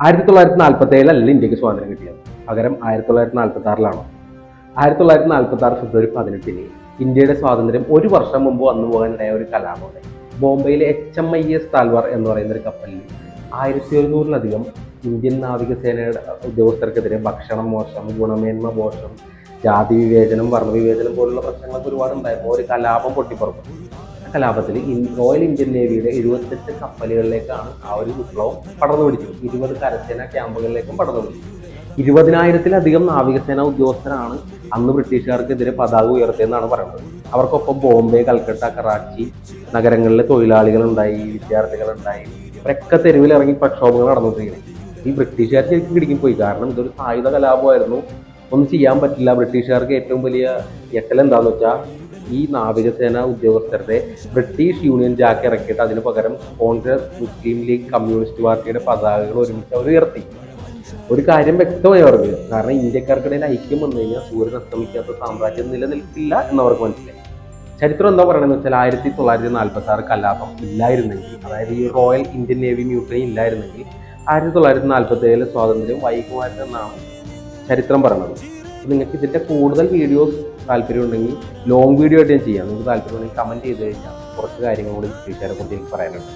ആയിരത്തി തൊള്ളായിരത്തി നാൽപ്പത്തി ഏഴിലല്ല ഇന്ത്യയ്ക്ക് സ്വാതന്ത്ര്യം കിട്ടിയത്. പകരം ആയിരത്തി തൊള്ളായിരത്തി നാൽപ്പത്തി ആറിലാണോ ആയിരത്തി തൊള്ളായിരത്തി നാൽപ്പത്തി ആറ് ഫെബ്രുവരി പതിനെട്ടിന് ഇന്ത്യയുടെ സ്വാതന്ത്ര്യം ഒരു വർഷം മുമ്പ് വന്നു പോകാനിടയ ഒരു കലാപമുണ്ട് ബോംബെയിലെ H M I S Talwar എന്ന് പറയുന്ന ഒരു കപ്പലിൽ ആയിരത്തി ഒരുന്നൂറിലധികം ഇന്ത്യൻ നാവികസേനയുടെ ഉദ്യോഗസ്ഥർക്കെതിരെ ഭക്ഷണം മോശം ഗുണമേന്മ മോശം ജാതി വിവേചനം വർണവിവേചനം പോലുള്ള പ്രശ്നങ്ങളൊക്കെ ഒരുപാട് ഉണ്ടായിരുന്നു ഒരു കലാപം പൊട്ടിപ്പുറപ്പെട്ടു. കലാപത്തിൽ റോയൽ ഇന്ത്യൻ നേവിയുടെ എഴുപത്തെട്ട് കപ്പലുകളിലേക്കാണ് ആ ഒരു വിപ്ലവം പടർന്നു പിടിച്ചത്. ഇരുപത് കരസേന ക്യാമ്പുകളിലേക്കും പടർന്നു പിടിച്ചു ഇരുപതിനായിരത്തിലധികം നാവികസേന ഉദ്യോഗസ്ഥരാണ് അന്ന് ബ്രിട്ടീഷുകാർക്കെതിരെ പതാക ഉയർത്തിയെന്നാണ് പറയുന്നത്. അവർക്കൊപ്പം ബോംബെ കൽക്കട്ട കറാച്ചി നഗരങ്ങളിലെ തൊഴിലാളികളുണ്ടായി വിദ്യാർത്ഥികളുണ്ടായി. ഇവരൊക്കെ തെരുവിലിറങ്ങി പ്രക്ഷോഭങ്ങൾ നടന്നിട്ടുണ്ട് ഈ ബ്രിട്ടീഷുകാർ ശരിക്കും പിടിക്കും പോയി. കാരണം ഇതൊരു സായുധ കലാപമായിരുന്നു. ഒന്നും ചെയ്യാൻ പറ്റില്ല. ബ്രിട്ടീഷുകാർക്ക് ഏറ്റവും വലിയ ഞെട്ടൽ എന്താണെന്ന് വെച്ചാൽ ഈ നാവികസേന ഉദ്യോഗസ്ഥരുടെ ബ്രിട്ടീഷ് യൂണിയൻ ജാക്ക് ഇറക്കിയിട്ട് അതിന് പകരം കോൺഗ്രസ് മുസ്ലിം ലീഗ് കമ്മ്യൂണിസ്റ്റ് പാർട്ടിയുടെ പതാകകൾ ഒരുമിച്ച് അവർ ഉയർത്തി. ഒരു കാര്യം വ്യക്തമായി അവർക്ക് കാരണം ഇന്ത്യക്കാർക്കിടയിൽ ഐക്യം വന്നു കഴിഞ്ഞാൽ സൂര്യൻ അസ്തമിക്കാത്ത സാമ്രാജ്യം നിലനിൽക്കില്ല എന്നവർക്ക് മനസ്സിലായി. ചരിത്രം എന്താ പറയുന്നത് വെച്ചാൽ ആയിരത്തി തൊള്ളായിരത്തി നാൽപ്പത്തി ആറ് കലാപം ഇല്ലായിരുന്നെങ്കിൽ അതായത് ഈ റോയൽ ഇന്ത്യൻ നേവി മ്യൂട്ടറി ഇല്ലായിരുന്നെങ്കിൽ ആയിരത്തി തൊള്ളായിരത്തി നാൽപ്പത്തി ഏഴിലെ സ്വാതന്ത്ര്യം വൈകുമായിരുന്നെന്നാണ് ചരിത്രം പറയുന്നത് നിങ്ങൾക്ക് ഇതിന്റെ കൂടുതൽ വീഡിയോസ് താല്പര്യമുണ്ടെങ്കിൽ ലോങ് വീഡിയോ ആയിട്ട് ഞാൻ ചെയ്യാം. നിങ്ങൾക്ക് താല്പര്യമുണ്ടെങ്കിൽ കമന്റ് ചെയ്ത് കഴിഞ്ഞാൽ കുറച്ച് കാര്യങ്ങൾ കൂടി ടീച്ചറെ കുറിച്ച് എനിക്ക് പറയാനുണ്ട്.